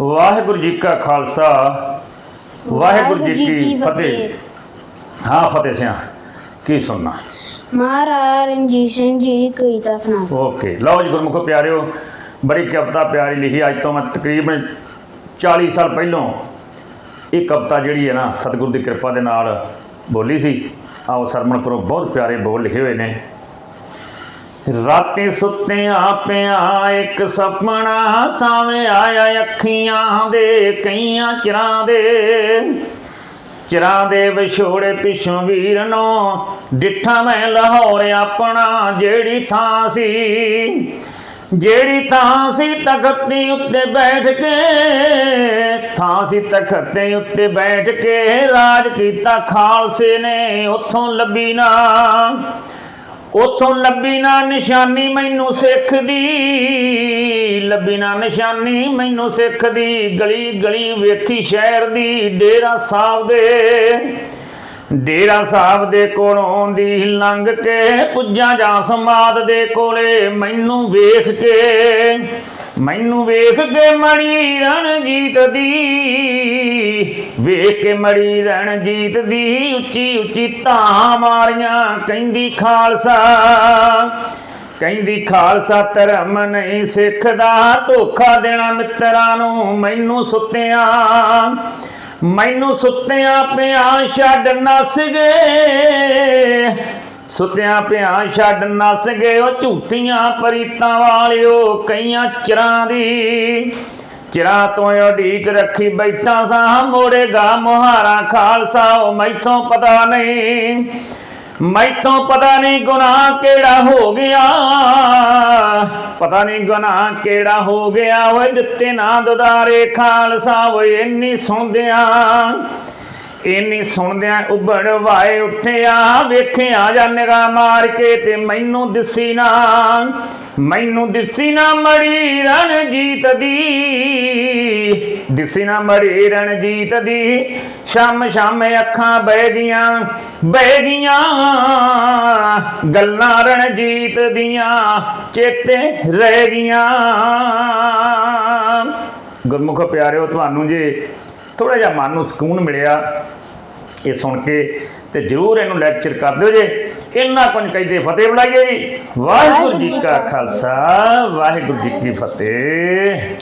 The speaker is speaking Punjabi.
ਵਾਹਿਗੁਰੂ ਜੀ ਕਾ ਖਾਲਸਾ ਵਾਹਿਗੁਰੂ ਜੀ ਕੀ ਫਤਿਹ। ਹਾਂ ਫਤਿਹ ਸਿਆ ਕੀ ਸੁਣਨਾ? ਮਹਾਰਾਜਾ ਰਣਜੀਤ ਸਿੰਘ ਜੀ ਦੀ ਕਵਿਤਾ ਸੁਣਾ ਓਕੇ ਲਓ ਜੀ ਗੁਰਮੁਖੋ ਪਿਆਰਿਓ ਬੜੀ ਕਵਿਤਾ ਪਿਆਰੀ ਲਿਖੀ ਅੱਜ ਤੋਂ ਮੈਂ ਤਕਰੀਬਨ 40 ਸਾਲ ਪਹਿਲਾਂ ਇਹ ਕਵਿਤਾ ਜਿਹੜੀ ਹੈ ਨਾ ਸਤਿਗੁਰੂ ਦੀ ਕਿਰਪਾ ਦੇ ਨਾਲ ਬੋਲੀ ਸੀ। ਆਓ ਸਰਮਣ ਕਰੋ ਬਹੁਤ ਪਿਆਰੇ ਬੋਲ ਲਿਖੇ ਹੋਏ ਨੇ। ਰਾਤੇ ਸੁੱਤਿਆਂ ਪਿਆ ਇੱਕ ਸੁਪਨਾ ਸਾਵੇਂ ਆਇਆ ਅੱਖੀਆਂ ਦੇ, ਕਈਆਂ ਚਿਰਾਂ ਦੇ। ਚਿਰਾਂ ਦੇ ਵਿਛੋੜੇ ਪਿਛੋਂ ਵੀਰ ਨੂੰ ਡਿੱਠਾ ਮੈਂ ਲਾਹੌਰ ਆਪਣਾ ਜਿਹੜੀ ਥਾਂ ਸੀ। ਜਿਹੜੀ ਥਾਂ ਸੀ ਤਖਤ ਦੇ ਉੱਤੇ ਬੈਠ ਕੇ, ਥਾਂ ਸੀ ਤਖਤ ਦੇ ਉੱਤੇ ਬੈਠ ਕੇ ਰਾਜ ਕੀਤਾ ਖਾਲਸੇ ਨੇ ਉੱਥੋਂ ਲੱਭੀ ਨਾ। ਉਥੋਂ ਲੱਭੀ ਨਾ ਨਿਸ਼ਾਨੀ ਮੈਨੂੰ ਸਿੱਖ ਦੀ, ਲੱਭੀ ਨਾ ਨਿਸ਼ਾਨੀ ਮੈਨੂੰ ਸਿੱਖ ਦੀ, ਗਲੀ ਗਲੀ ਵੇਖੀ ਸ਼ਹਿਰ ਦੀ, ਡੇਰਾ ਸਾਹਿਬ ਦੇ, ਡੇਰਾ ਸਾਹਿਬ ਦੇ ਕੋਲੋਂ ਦੀ ਲੰਘ ਕੇ ਪੁੱਜਾਂ ਜਾਂ ਸਮਾਦ ਦੇ ਕੋਲੇ ਮੈਨੂੰ ਵੇਖ ਕੇ, ਮੈਨੂੰ ਵੇਖ ਕੇ ਮਣੀ ਰਣਜੀਤ ਦੀ ਵੇਖ ਕੇ ਮੜੀ ਰਣਜੀਤ ਦੀ ਉੱਚੀ ਉੱਚੀ ਧਾਂ ਮਾਰੀਆਂ ਕਹਿੰਦੀ ਖਾਲਸਾ ਕਹਿੰਦੀ ਖਾਲਸਾ ਧਰਮ ਨਹੀਂ ਸਿੱਖਦਾ ਧੋਖਾ ਦੇਣਾ ਮਿੱਤਰਾਂ ਨੂੰ, ਮੈਨੂੰ ਸੁੱਤਿਆਂ ਮੈਨੂੰ ਸੁੱਤਿਆਂ ਪਿਆ ਛੱਡ ਨਸ ਗਏ ਸੁੱਤਿਆਂ ਪਿਆ ਛੱਡ ਨਸ ਗਏ ਉਹ ਝੂਠੀਆਂ ਪਰੀਤਾਂ ਵਾਲਿਓ ਕਈਆਂ ਚਿਰਾਂ ਦੀ। ਚਿਰਾਂ ਤੋਂ ਉਡੀਕ ਰੱਖੀ ਬੈਠਾ ਸਾਂ ਮੋੜੇਗਾ ਮੁਹਾਰਾ, ਖਾਲਸਾ, ਉਹ ਮੈਥੋਂ ਪਤਾ ਨਹੀਂ, ਮੈਥੋਂ ਪਤਾ ਨਹੀਂ ਗੁਨਾਹ ਕਿਹੜਾ ਹੋ ਗਿਆ। ਪਤਾ ਨਹੀਂ ਗੁਨਾਹ ਕਿਹੜਾ ਹੋ ਗਿਆ, ਓਏ ਦਿੱਤੇ ਨਾ ਦੁਦਾਰੇ ਖਾਲਸਾ, ਓਏ ਇੰਨੀ ਸੌਂਦਿਆਂ। ਇੰਨੀ ਸੁਣਦਿਆਂ ਉੱਭੜ ਵਾਏ ਉੱਠਿਆ, ਵੇਖਿਆ ਜਾਂ ਨਿਗਾਹ ਮਾਰ ਕੇ ਤੇ ਮੈਨੂੰ ਦਿਸੀ ਨਾ, ਮੈਨੂੰ ਦਿਸੀ ਨਾ ਮੜੀ ਰਣਜੀਤ ਦੀ। ਦਿਸੀ ਨਾ ਮੜੀ ਰਣਜੀਤ ਦੀ, ਸ਼ਾਮ ਸ਼ਾਮ ਅੱਖਾਂ ਬਹਿ ਗਈਆਂ ਬਹਿ ਗਈਆਂ। ਗੱਲਾਂ ਰਣਜੀਤ ਦੀਆਂ ਚੇਤੇ ਰਹਿ ਗਈਆਂ। ਗੁਰਮੁਖ ਪਿਆਰਿਓ, ਤੁਹਾਨੂੰ ਜੇ ਥੋੜਾ ਜਿਹਾ ਮਨ ਨੂੰ ਸਕੂਨ ਮਿਲਿਆ। ਇਹ ਸੁਣ ਕੇ ਤੇ ਜਰੂਰ ਇਹਨੂੰ ਲੈਕਚਰ ਕਰ ਦਿਓ ਜੇ। ਇੰਨਾ ਕੁਝ ਕਹਿੰਦੇ ਫਤਿਹ ਬੁਲਾਈਏ ਜੀ। ਵਾਹਿਗੁਰੂ ਜੀ ਕਾ ਖਾਲਸਾ ਵਾਹਿਗੁਰੂ ਜੀ ਕੀ ਫਤਿਹ।